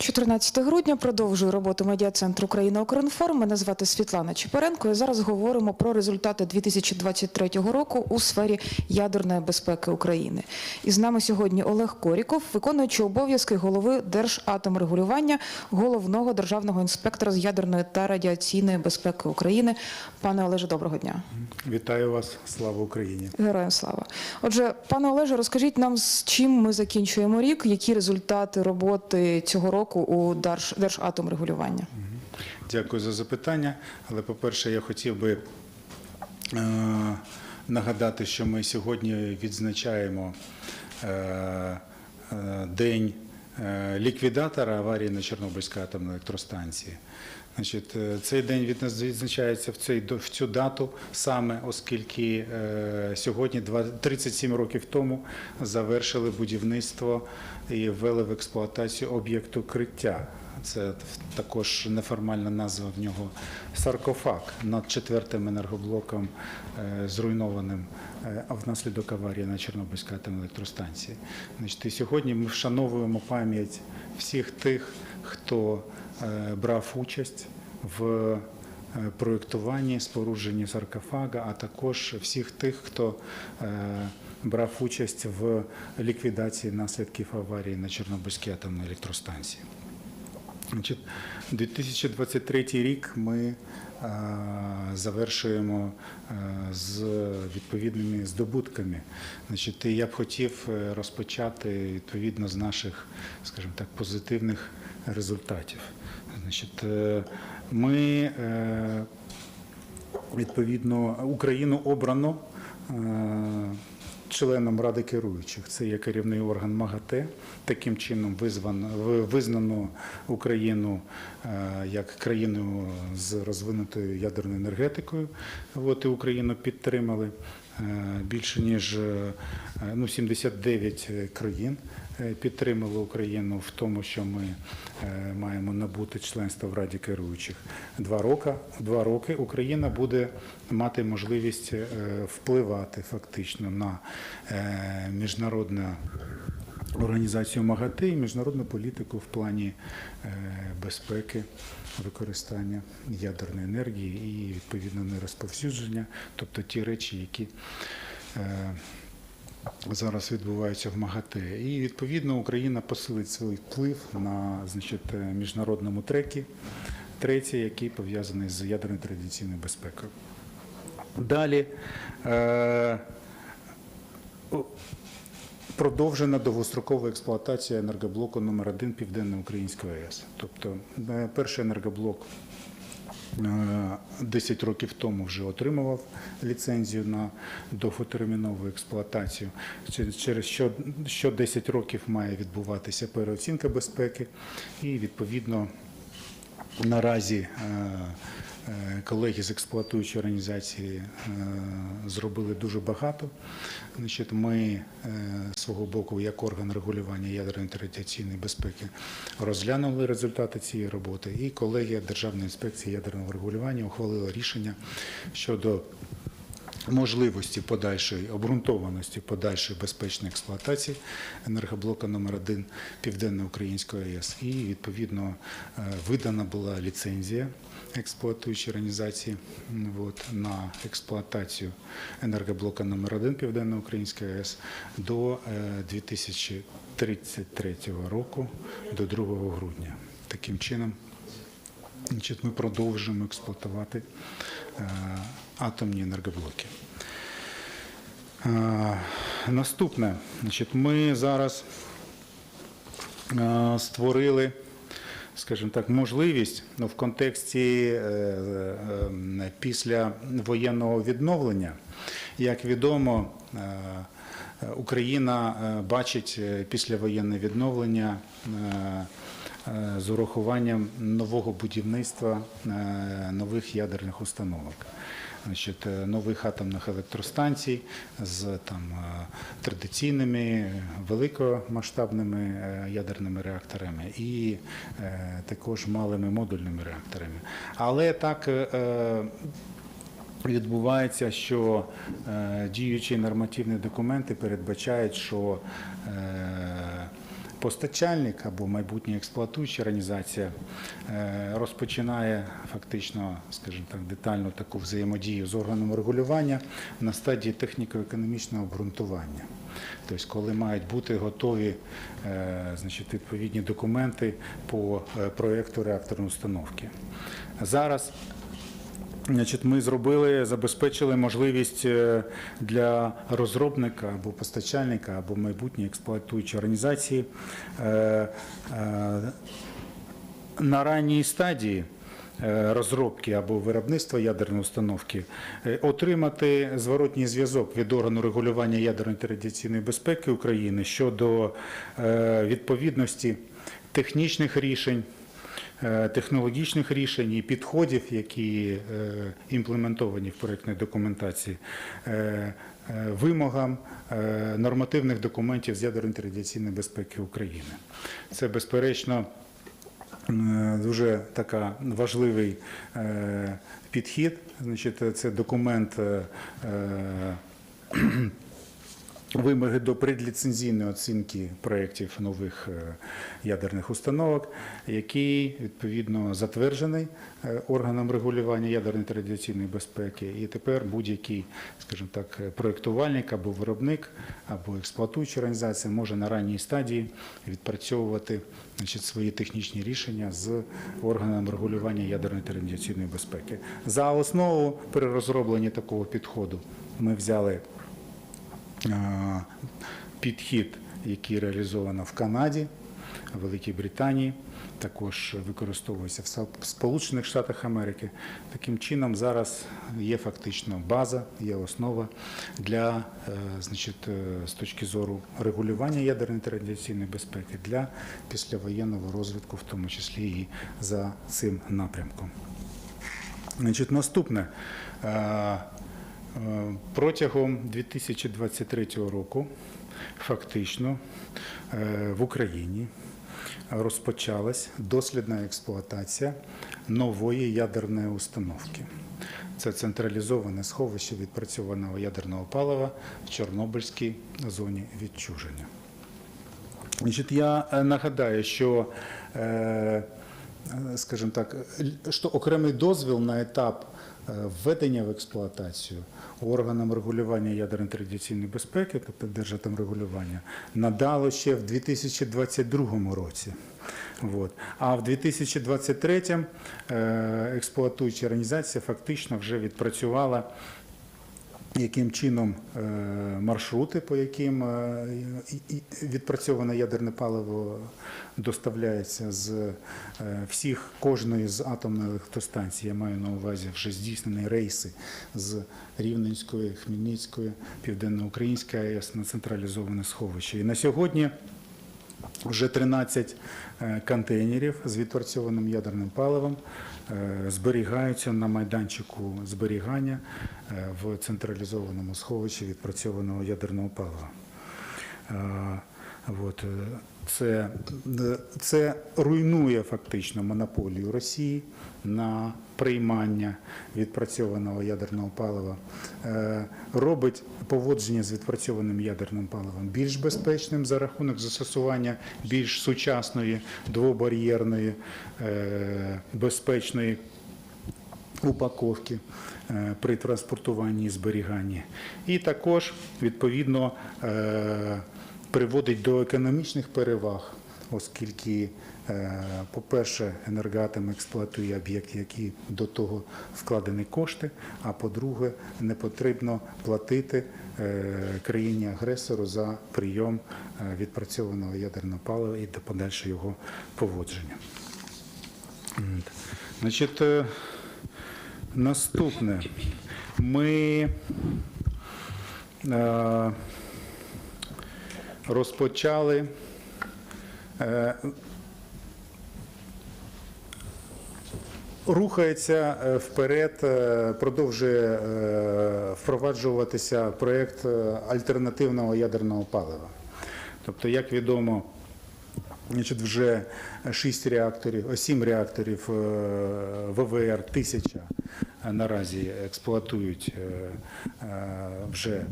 14 грудня продовжує роботу медіа-центру Україна Укрінформ. Мене звати Світлана Чепаренко. І зараз говоримо про результати 2023 року у сфері ядерної безпеки України. І з нами сьогодні Олег Коріков, виконуючий обов'язки голови Держатомрегулювання, головного державного інспектора з ядерної та радіаційної безпеки України. Пане Олеже, доброго дня. Вітаю вас, слава Україні! Героям слава. Отже, пане Олеже, розкажіть нам, з чим ми закінчуємо рік, які результати роботи цього року у Держ- Держатомрегулювання? Дякую за запитання. Але, по-перше, я хотів би е, нагадати, що ми сьогодні відзначаємо е, е, день ліквідатора аварії на Чорнобильській атомній електростанції. Значить, цей день відзначається в, цей, в цю дату саме, оскільки е, сьогодні, два- 37 років тому, завершили будівництво і ввели в експлуатацію об'єкту криття. Це також неформальна назва в нього саркофаг над четвертим енергоблоком, е, зруйнованим е, внаслідок аварії на Чорнобильській атомній електростанції. Значить, сьогодні ми вшановуємо пам'ять всіх тих, хто е, брав участь в проєктуванні, спорудженні саркофага, а також всіх тих, хто брав участь в ліквідації наслідків аварії на Чорнобильській атомній електростанції. Значить, 2023 рік ми е, завершуємо е, з відповідними здобутками. Значить, я б хотів е, розпочати відповідно з наших, скажімо так, позитивних результатів. Значить, ми відповідно Україну обрано. Членом ради керуючих це є керівний орган МАГАТЕ. Таким чином визвано, визнано Україну е, як країну з розвинутою ядерною енергетикою. От і Україну підтримали е, більше ніж е, ну, 79 країн підтримали Україну в тому, що ми маємо набути членство в Раді керуючих. Два роки, два роки Україна буде мати можливість е, впливати фактично на е, міжнародну організацію МАГАТЕ і міжнародну політику в плані е, безпеки використання ядерної енергії і відповідно нерозповсюдження, тобто ті речі, які е, зараз відбуваються в МАГАТЕ. І відповідно Україна посилить свій вплив на значить, е, міжнародному трекі, треці, який пов'язаний з ядерною традиційною безпекою. Далі е, продовжена довгострокова експлуатація енергоблоку номер 1 Південно-Української АЕС. Тобто е, перший енергоблок 10 років тому вже отримував ліцензію на довготермінову експлуатацію. Через- що, що 10 років має відбуватися переоцінка безпеки і відповідно Наразі е, е, колеги з експлуатуючої організації е, зробили дуже багато. Ми е, свого боку, як орган регулювання ядерної та радіаційної безпеки, розглянули результати цієї роботи, і колегія Державної інспекції ядерного регулювання ухвалила рішення щодо можливості подальшої обґрунтованості подальшої безпечної експлуатації енергоблока номер 1 Південно-Української АЕС. І відповідно е, видана була ліцензія експлуатуючої організації от, на експлуатацію енергоблока номер 1 Південно-Української АЕС до е, 2033 року, до 2 грудня. Таким чином ми продовжуємо експлуатувати е, атомні енергоблоки. Е, Наступне, значить, ми зараз е, створили, скажімо так, можливість ну, в контексті е, е, після воєнного відновлення. Як відомо, е, Україна бачить післявоєнне відновлення з урахуванням нового будівництва е, нових ядерних установок. Значить, е, нових атомних електростанцій з там е, традиційними великомасштабними е, ядерними реакторами і е, також малими модульними реакторами. Але так е, е, відбувається, що е, діючі нормативні документи передбачають, що е, постачальник або майбутня експлуатуюча організація е, розпочинає фактично, скажімо так, детальну таку взаємодію з органом регулювання на стадії техніко-економічного обґрунтування. Тобто, коли мають бути готові е, значить, відповідні документи по е, проєкту реакторної установки. Зараз Значить, ми зробили, забезпечили можливість е, для розробника або постачальника, або майбутньої експлуатуючої організації е, е, на ранній стадії розробки або виробництва ядерної установки отримати зворотній зв'язок від органу регулювання ядерної та безпеки України щодо відповідності технічних рішень технологічних рішень і підходів, які е, імплементовані в проєктній документації, е, е, вимогам е, нормативних документів з ядерної радіаційної безпеки України. Це безперечно. е, Дуже така важливий е, підхід. Значить, це документ е, е, вимоги до предліцензійної оцінки проєктів нових е, ядерних установок, який відповідно затверджений е, органом регулювання ядерної та радіаційної безпеки. І тепер будь-який, скажімо так, проєктувальник або виробник, або експлуатуюча організація може на ранній стадії відпрацьовувати значить, свої технічні рішення з органом регулювання ядерної та радіаційної безпеки. За основу при розробленні такого підходу ми взяли підхід, який реалізовано в Канаді, Великій Британії, також використовується в Сполучених Штатах Америки. Таким чином, зараз є фактично база, є основа для е, значить, е, з точки зору регулювання ядерної та радіаційної безпеки для післявоєнного розвитку, в тому числі і за цим напрямком. Значить, наступне. Е, Протягом 2023 року фактично е, в Україні розпочалась дослідна експлуатація нової ядерної установки. Це централізоване сховище відпрацьованого ядерного палива в Чорнобильській зоні відчуження. Я е, нагадаю, що, скажімо так, що окремий дозвіл на етап введення в експлуатацію органам регулювання ядерної традиційної безпеки, тобто держатом регулювання, надало ще в 2022 році. От. А в 2023 е, експлуатуюча організація фактично вже відпрацювала яким чином е, маршрути, по яким е, відпрацьоване ядерне паливо доставляється з е, всіх кожної з атомних електростанцій, я маю на увазі вже здійснені рейси з Рівненської, Хмельницької, Південноукраїнської АЕС на централізоване сховище. І на сьогодні вже 13 е, контейнерів з відпрацьованим ядерним паливом е, зберігаються на майданчику зберігання е, в централізованому сховищі відпрацьованого ядерного палива. Це, е, це руйнує фактично монополію Росії на приймання відпрацьованого ядерного палива, е, робить поводження з відпрацьованим ядерним паливом більш безпечним за рахунок застосування більш сучасної двобар'єрної е, безпечної упаковки при транспортуванні і зберіганні. І також, відповідно, приводить до економічних переваг, оскільки, е, по-перше, енергоатом експлуатує об'єкт, який до того вкладені кошти, а по-друге, не потрібно платити е, країні-агресору за прийом е, відпрацьованого ядерного палива і до подальше його поводження. Значить, наступне. Ми розпочали е, рухається е, вперед, е, продовжує впроваджуватися проєкт альтернативного ядерного палива. Тобто, як відомо, Значить, вже 6 реакторів, 7 реакторів ВВР 1000 е, наразі експлуатують е, е, вже е,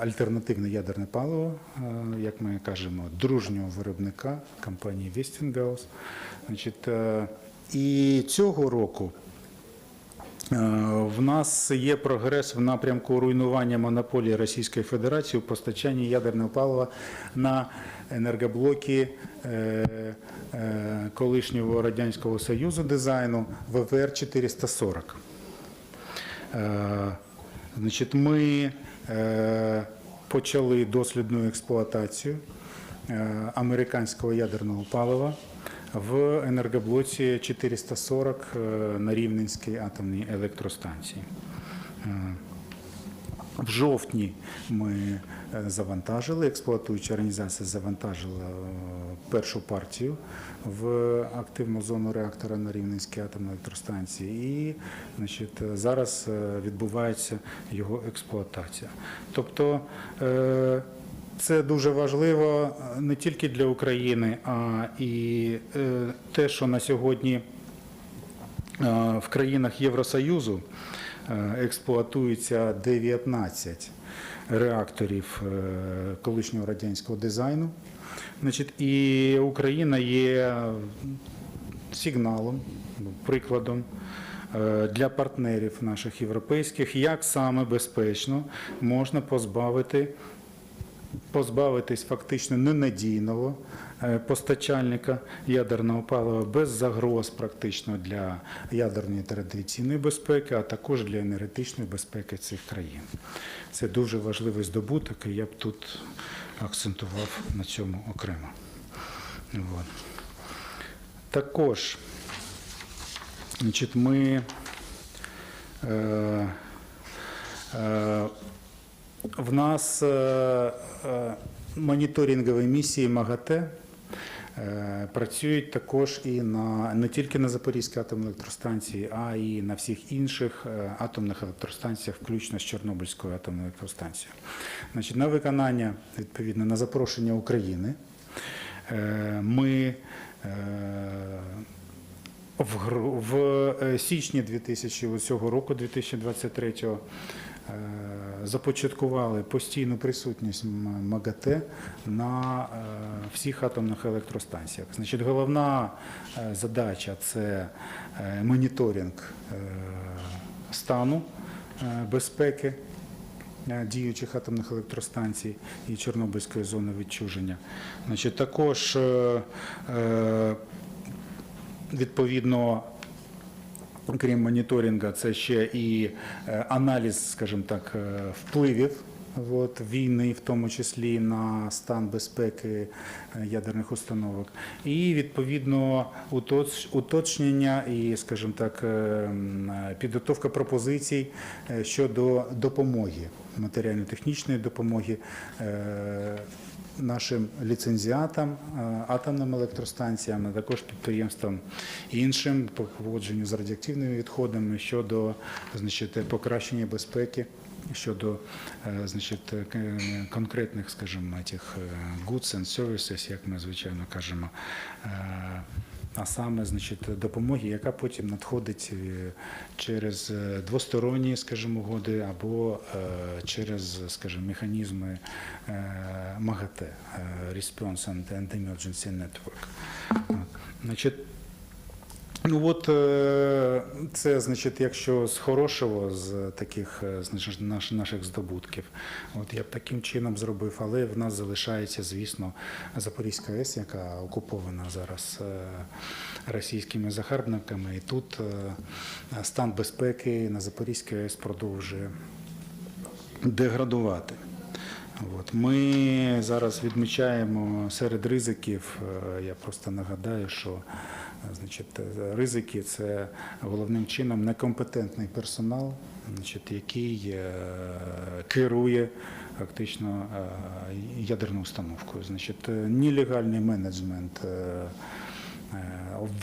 альтернативне ядерне паливо, е, як ми кажемо, дружнього виробника компанії Вестінгаус. Е, і цього року Е, В нас є прогрес в напрямку руйнування монополії Російської Федерації у постачанні ядерного палива на енергоблоки е, е, колишнього Радянського Союзу дизайну ВВР 440. Е, Значить, ми е, почали дослідну експлуатацію е, американського ядерного палива в енергоблоці 440 е, на Рівненській атомній електростанції. Е, В жовтні ми е, завантажили, експлуатуюча організація завантажила першу партію в активну зону реактора на Рівненській атомній електростанції, і значить, зараз відбувається його експлуатація. Тобто це дуже важливо е, не тільки для України, а і е, те, що на сьогодні Е, в країнах Євросоюзу експлуатується 19 реакторів колишнього радянського дизайну. І Україна є сигналом, прикладом для партнерів наших європейських, як саме безпечно можна позбавити позбавитись фактично ненадійного е, постачальника ядерного палива без загроз практично для ядерної та радіаційної безпеки, а також для енергетичної безпеки цих країн. Це дуже важливий здобуток, і я б тут акцентував на цьому окремо. От. Також значить, ми е, е, в нас е, е, моніторингові місії МАГАТЕ е, працюють також і на не тільки на Запорізькій атомній електростанції, а і на всіх інших атомних електростанціях, включно з Чорнобильською атомною електростанцією. Значить, на виконання відповідно на запрошення України ми в, січні 2000 цього року, 2023 е, започаткували постійну присутність МАГАТЕ на е, всіх атомних електростанціях. Значить, головна е, задача це е, моніторинг е, стану е, безпеки е, діючих атомних електростанцій і Чорнобильської зони відчуження. Значить, також е, е, відповідно. Крім моніторингу, це ще і е, аналіз, скажімо так, е, впливів от, війни, в тому числі на стан безпеки е, ядерних установок, і відповідно уточ- уточнення і, скажімо так, е, е, підготовка пропозицій е, щодо допомоги, матеріально-технічної допомоги нашим ліцензіатам, е, атомним електростанціям, а також підприємствам іншим по поводженню з радіоактивними відходами щодо значить, покращення безпеки. Щодо е, значить, е, конкретних, скажімо, тих goods and services, як ми звичайно кажемо, а саме значить, допомоги, яка потім надходить е, через е, двосторонні, скажімо, угоди або е, через, скажімо, механізми МАГАТЕ Response and Emergency Network. Значить, Ну от е, це значить, якщо з хорошого, з таких е, наших здобутків, от я б таким чином зробив, але в нас залишається, звісно, Запорізька АЕС, яка окупована зараз е, російськими загарбниками, і тут стан безпеки на Запорізькій АЕС продовжує деградувати. От. Ми зараз відмічаємо серед ризиків, я просто нагадаю, що значить, ризики це головним чином некомпетентний персонал, який е, керує фактично е, ядерною установкою. Значить, е, нелегальний менеджмент.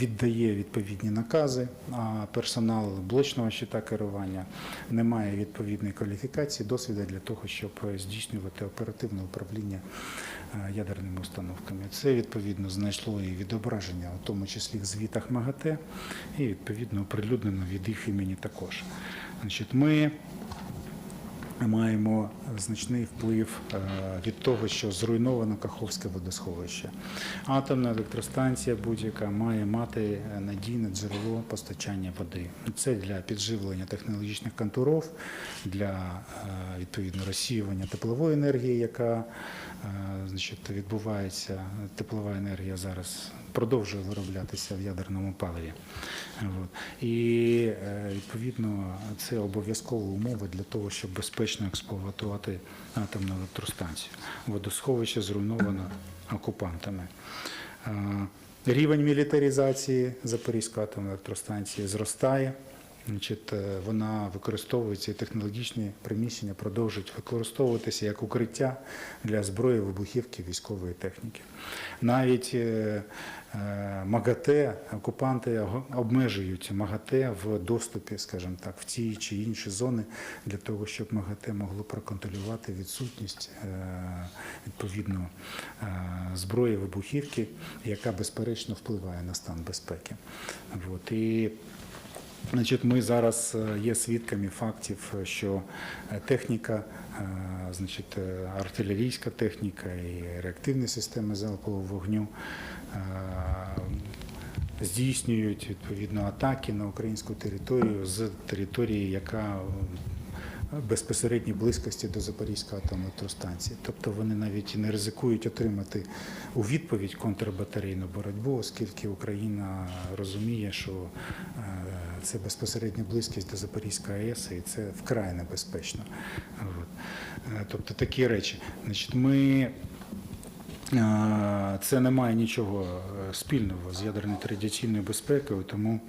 Е, е, віддає відповідні накази, а персонал блочного щита керування не має відповідної кваліфікації, досвіду для того, щоб здійснювати оперативне управління е, ядерними установками. Це відповідно знайшло і відображення, у тому числі в звітах МАГАТЕ, і відповідно оприлюднено від їх імені також. Значить, ми маємо значний вплив е, від того, що зруйновано Каховське водосховище. Атомна електростанція будь-яка має мати е, надійне джерело постачання води. Це для підживлення технологічних контуров, для е, відповідно розсіювання теплової енергії, яка значить, відбувається. Теплова енергія зараз продовжує вироблятися в ядерному паливі. І е, відповідно це обов'язкова умови для того, щоб безпечно експлуатувати атомну електростанцію. Водосховище зруйновано окупантами. Е, Рівень мілітаризації Запорізької атомної електростанції зростає. Значить, е, вона використовується і технологічні приміщення продовжують використовуватися як укриття для зброї, вибухівки, військової техніки. Навіть е, е, МАГАТЕ, окупанти обмежують МАГАТЕ в доступі, скажімо так, в ті чи інші зони для того, щоб МАГАТЕ могло проконтролювати відсутність відповідно зброї, вибухівки, яка безперечно впливає на стан безпеки. І Значить, ми зараз е, є свідками фактів, е, що е, техніка, значить, артилерійська техніка і реактивні системи залпового вогню здійснюють відповідно атаки на українську територію з території, яка безпосередній близькості до Запорізької атомної електростанції. Тобто вони навіть не ризикують отримати у відповідь контрбатарейну боротьбу, оскільки Україна розуміє, що це безпосередня близькість до Запорізької АЕС, і це вкрай небезпечно. Е, Тобто такі речі. Значить, ми Е, Це не має нічого е, спільного з ядерною та радіаційною безпекою, тому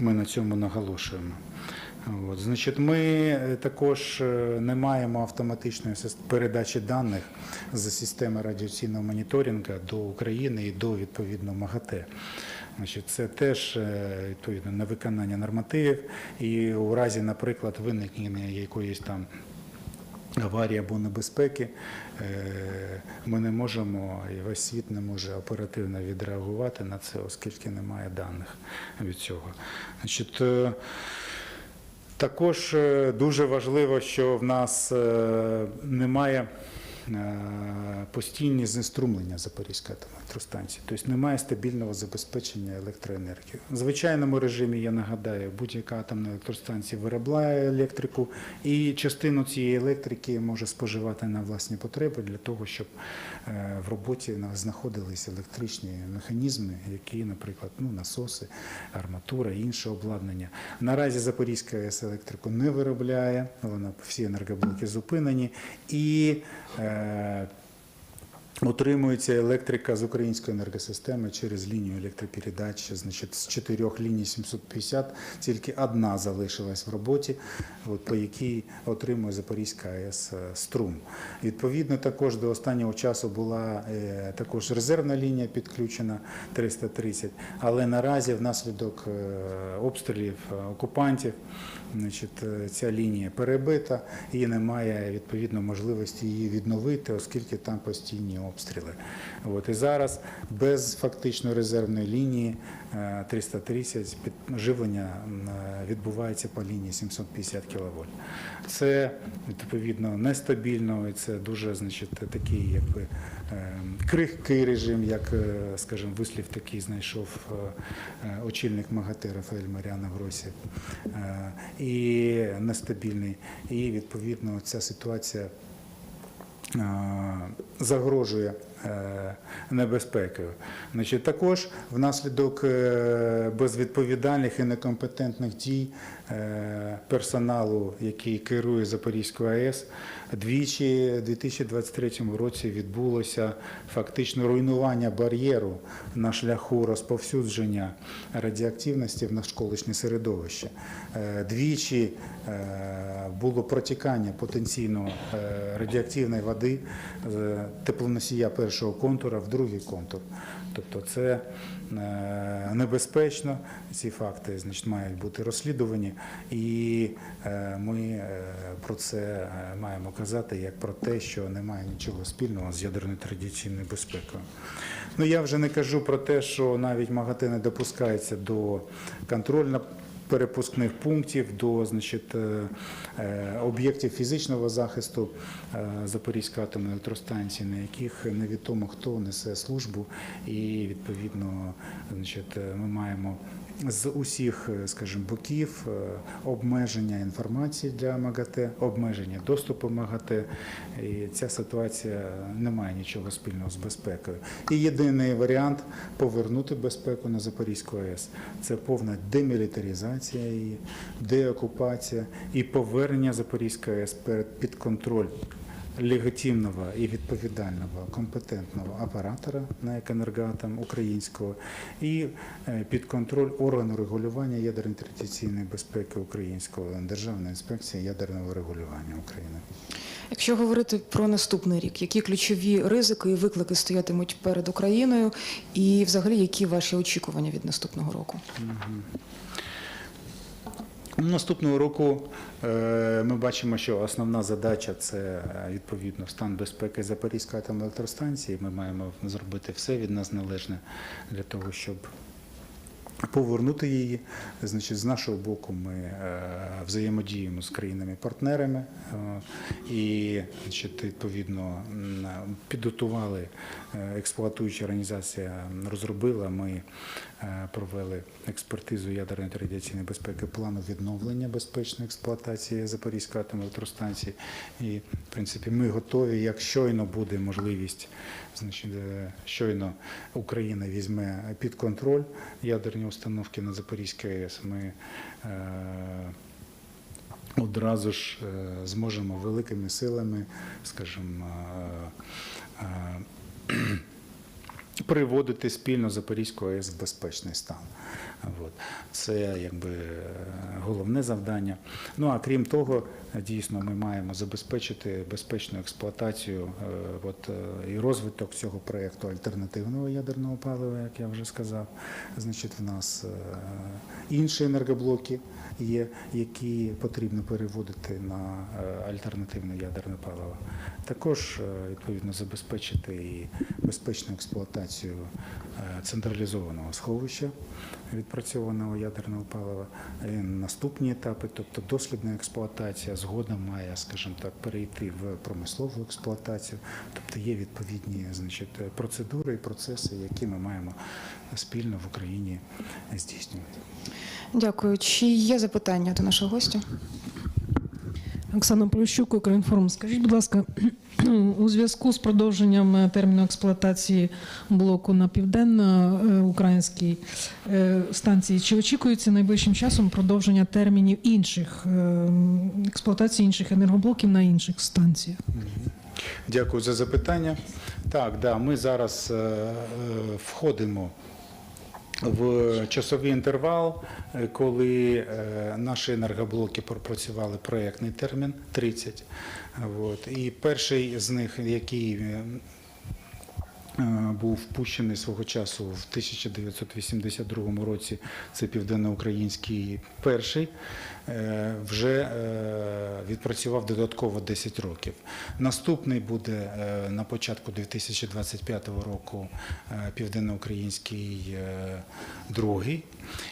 ми на цьому наголошуємо. От, значить, ми також не маємо автоматичної передачі даних з системи радіаційного моніторингу до України і до відповідно МАГАТЕ. Значить, це теж е, відповідно на виконання нормативів, і у разі, наприклад, виникнення якоїсь там аварії або небезпеки, е, ми не можемо, і весь світ не може оперативно відреагувати на це, оскільки немає даних від цього. Значить, е, також дуже важливо, що в нас немає постійні знеструмлення Запорізької електростанції, тобто немає стабільного забезпечення електроенергією. В звичайному режимі, я нагадаю, будь-яка атомна електростанція виробляє електрику, і частину цієї електрики може споживати на власні потреби для того, щоб е, в роботі на- знаходились електричні механізми, які, наприклад, ну, насоси, арматура, інше обладнання. Наразі Запорізька АЕС електрику не виробляє, вона всі енергоблоки зупинені і е, Утримується електрика з української енергосистеми через лінію електропередач. Значить, з чотирьох ліній 750 тільки одна залишилась в роботі, от, по якій отримує Запорізька АЕС е, струм. Відповідно, також до останнього часу була е, також резервна лінія підключена 330, але наразі внаслідок е, обстрілів е, окупантів значить, ця лінія перебита і немає відповідно можливості її відновити, оскільки там постійні обстріли. От, і зараз без фактично резервної лінії е, 330 під- живлення е, відбувається по лінії 750 кВт. Це відповідно нестабільно, і це дуже значить, такий якби е, крихкий режим, як, е, скажімо, вислів такий знайшов е, е, очільник МАГАТЕ Рафаель Маріана Гросі. Е, І нестабільний. І відповідно ця ситуація е, загрожує. е, небезпекою. Значить, також внаслідок е, безвідповідальних і некомпетентних дій е, персоналу, який керує Запорізькою АЕС, двічі у 2023 році відбулося фактично руйнування бар'єру на шляху розповсюдження радіоактивності в навколишнє середовище. Е, Двічі е, було протікання потенційно е, радіоактивної води теплоносія першого контура в другий контур. Тобто це е, небезпечно, ці факти значить, мають бути розслідувані, і е, ми е, про це маємо казати як про те, що немає нічого спільного з ядерною традиційною безпекою. Ну я вже не кажу про те, що навіть МАГАТЕ не допускається до контрольно перепускних пунктів до значить, е, е, об'єктів фізичного захисту е, Запорізької атомної електростанції, на яких невідомо хто несе службу, і відповідно значить, ми маємо з усіх, е, скажімо, боків е, обмеження інформації для МАГАТЕ, обмеження доступу МАГАТЕ. І ця ситуація не має нічого спільного з безпекою. І єдиний варіант повернути безпеку на Запорізьку АЕС це повна демілітаризація її, деокупація і повернення Запорізької АЕС під контроль легітимного і відповідального компетентного оператора на «Екенергоатом» українського і е, під контроль органу регулювання ядерної традиційної безпеки українського Державної інспекції ядерного регулювання України. Якщо говорити про наступний рік, які ключові ризики і виклики стоятимуть перед Україною, і взагалі які ваші очікування від наступного року? Наступного року е, ми бачимо, що основна задача це е, відповідно стан безпеки Запорізької атомноелектростанції. Ми маємо зробити все від нас належне для того, щоб повернути її. Значить, з нашого боку, ми е, взаємодіємо з країнами-партнерами і значить, відповідно підготували експлуатуюча організація, розробила. Ми провели експертизу ядерної та радіаційної безпеки плану відновлення безпечної експлуатації Запорізької атомної електростанції. І, в принципі, ми готові, як щойно буде можливість, значить, е, щойно Україна візьме під контроль ядерні установки на Запорізькій АЕС. Ми е, одразу ж е, зможемо великими силами, скажімо, е, е, приводити спільно Запорізьку АЕС в безпечний стан. Це якби головне завдання. Ну а крім того, дійсно ми маємо забезпечити безпечну експлуатацію е, от, е, і розвиток цього проєкту альтернативного ядерного палива, як я вже сказав. Значить, в нас е, інші енергоблоки є, які потрібно переводити на альтернативне ядерне паливо. Також відповідно забезпечити і безпечну експлуатацію е, централізованого сховища відпрацьованого ядерного палива. І наступні етапи, тобто дослідна експлуатація, згодом має, скажімо так, перейти в промислову експлуатацію. Тобто є відповідні значить, процедури і процеси, які ми маємо спільно в Україні здійснювати. Дякую. Чи є запитання до нашого гостя? Оксана Поліщук, Українформ. Скажіть, будь ласка, у зв'язку з продовженням е, терміну експлуатації блоку на південно-українській е, станції, чи очікується найближчим часом продовження термінів інших е, експлуатації інших енергоблоків на інших станціях? Дякую за запитання. Так, да, ми зараз е, е, входимо в часовий інтервал, е, коли е, наші енергоблоки пропрацювали проєктний термін 30. От. І перший з них, який е, був впущений свого часу в 1982 році, це південноукраїнський перший, вже е, відпрацював додатково 10 років. Наступний буде е, на початку 2025 року е, південноукраїнський е, другий.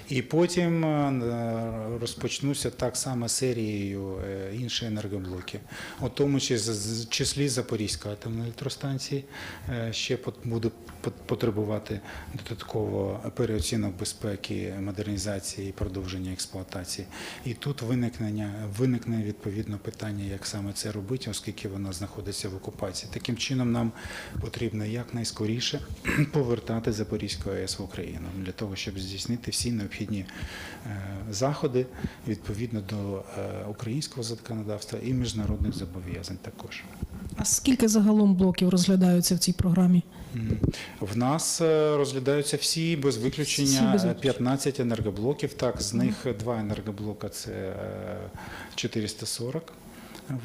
І потім е, розпочнуться так само серією е, інші енергоблоки, у тому числі з- числі Запорізької атомної електростанції е, ще буде пот- потребувати додатково переоцінок безпеки, модернізації і продовження експлуатації. І тут виникнення виникне відповідно питання, як саме це робити, оскільки вона знаходиться в окупації. Таким чином нам потрібно якнайскоріше повертати Запорізьку АЕС в Україну для того, щоб здійснити всі необхідні е, заходи відповідно до е, українського законодавства і міжнародних зобов'язань також. А скільки загалом блоків розглядаються в цій програмі? В нас е, розглядаються всі без Всі виключення без е, 15 енергоблоків. Так, з них два енергоблока це е, 440.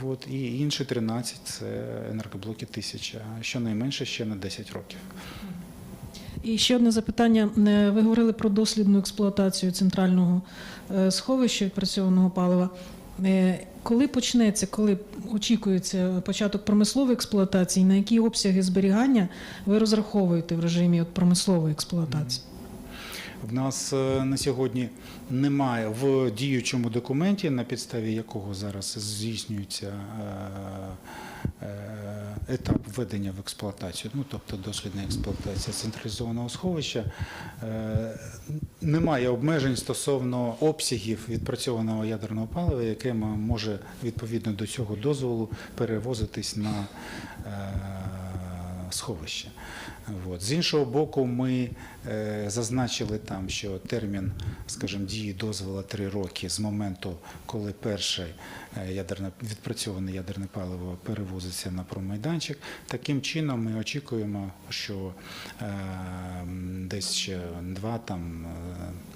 От, і інші 13 це енергоблоки 1000, а щонайменше ще на 10 років. І ще одне запитання. Е, Ви говорили про дослідну експлуатацію центрального е, сховища відпрацьованого палива. Е, Коли почнеться, коли очікується початок промислової експлуатації, на які обсяги зберігання ви розраховуєте в режимі от промислової експлуатації? В нас е, на сьогодні немає в діючому документі, на підставі якого зараз здійснюється е, етап введення в експлуатацію, ну тобто дослідна експлуатація централізованого сховища. е, Немає обмежень стосовно обсягів відпрацьованого ядерного палива, яке може відповідно до цього дозволу перевозитись на е, сховище. От. З іншого боку, ми е, зазначили там, що термін, скажімо, дії дозвола 3 роки з моменту, коли перше е, ядерне, відпрацьоване ядерне паливо перевозиться на промайданчик. Таким чином ми очікуємо, що е, десь ще два там. е,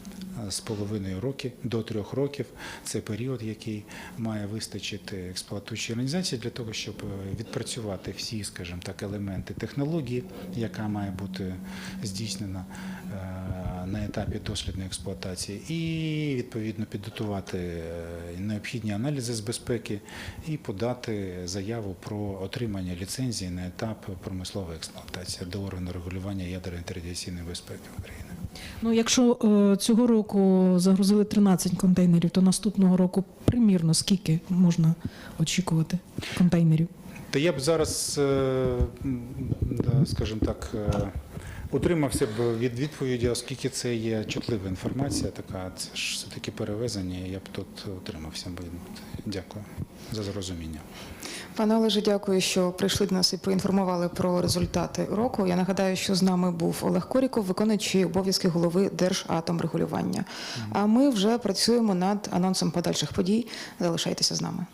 з половиною роки до трьох років це період, який має вистачити експлуатуючій організації для того, щоб е, відпрацювати всі, скажімо так, елементи технології, яка має бути здійснена е, на етапі дослідної експлуатації, і відповідно підготувати е, необхідні аналізи з безпеки і подати заяву про отримання ліцензії на етап промислової експлуатації до органу регулювання ядерної та радіаційної безпеки України. Ну, якщо е, цього року загрузили 13 контейнерів, то наступного року примірно скільки можна очікувати контейнерів? Та я б зараз, е, скажімо так, е, утримався б від відповіді, оскільки це є чутлива інформація, така це ж все-таки перевезення. Я б тут утримався б. Дякую за зрозуміння. Пане Олеже, дякую, що прийшли до нас і проінформували про результати року. Я нагадаю, що з нами був Олег Коріков, виконуючий обов'язки голови Держатомрегулювання. А ми вже працюємо над анонсом подальших подій. Залишайтеся з нами.